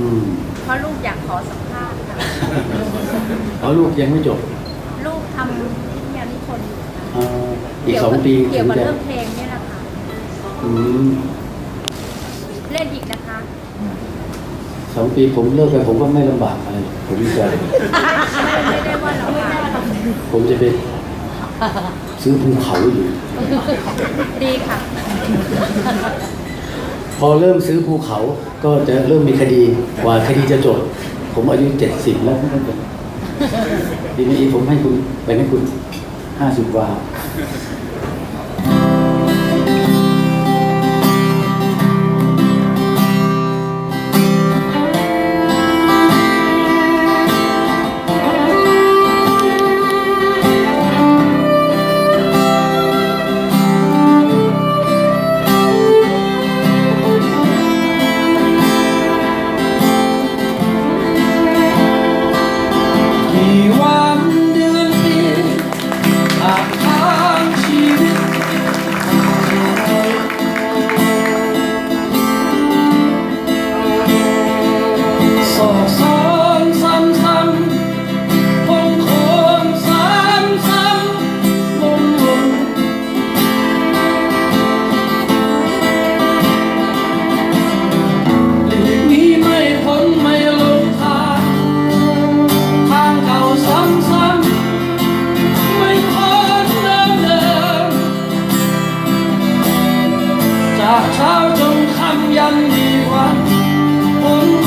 อืมเพราะลูกอยากขอสัมภาษณ์ค่ะ เอาลูกยังไม่จบลูกทำวิทยานิพนธ์อยู่ค่ะเอ่ออีกสองปีเกี่ยวกับถึงจะเรื่องเพลงนี่แหละค่ะ อืมเล่นอีกนะคะ สองปีผมเลิกไปผมก็ไม่ลำบากอะไรผมจะไม่ไม่ได้ว่าเราค่ะผมจะไปซื้อภูเขาอยู่ ดีค่ะพ อเริ่มซื้อภูเขาก็จะเริ่มมีคดีกว่าคดีจะจบผมอายุเจ็ดสิบแล้วดีไหมผมให้คุณไปให้คุณห้าสิบวา ยันดีวัน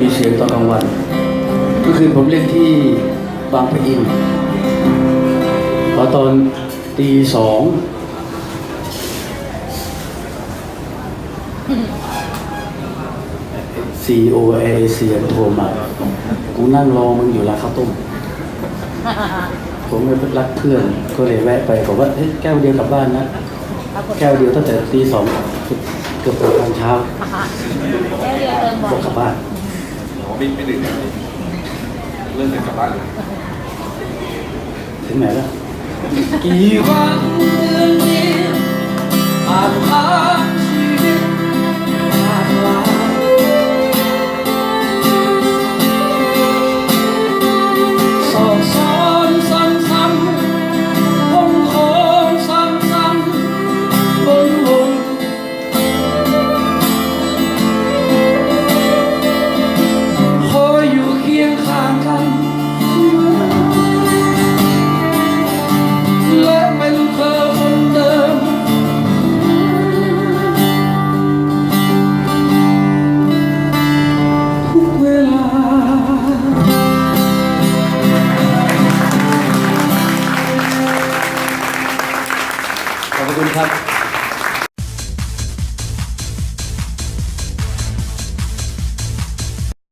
ม่ค่อยมีเสียงตอนกลางวัน ก็คือผมเล่นที่บางปะอินพอตอนตีสองซีโอเอเชียโทรมากูนั่งรอมึงอยู่ร้านข้าวต้ม ผมไม่รักเพื่อน ก็เลยแวะไปบอกว่าเฮ้ยแก้วเดียวกลับบ้านนะ แก้วเดียวตั้งแต่ตีสองเกือบหกโมงเช้าแค่เรียนเติมบ่อบอกยกลับบ้าน ผมไม่ไม่ดื่มเริ่มจะกลับบ้านเลยถึงไหนแล้ว กี่วันเดือนนี้ผ่านผ่า ครับ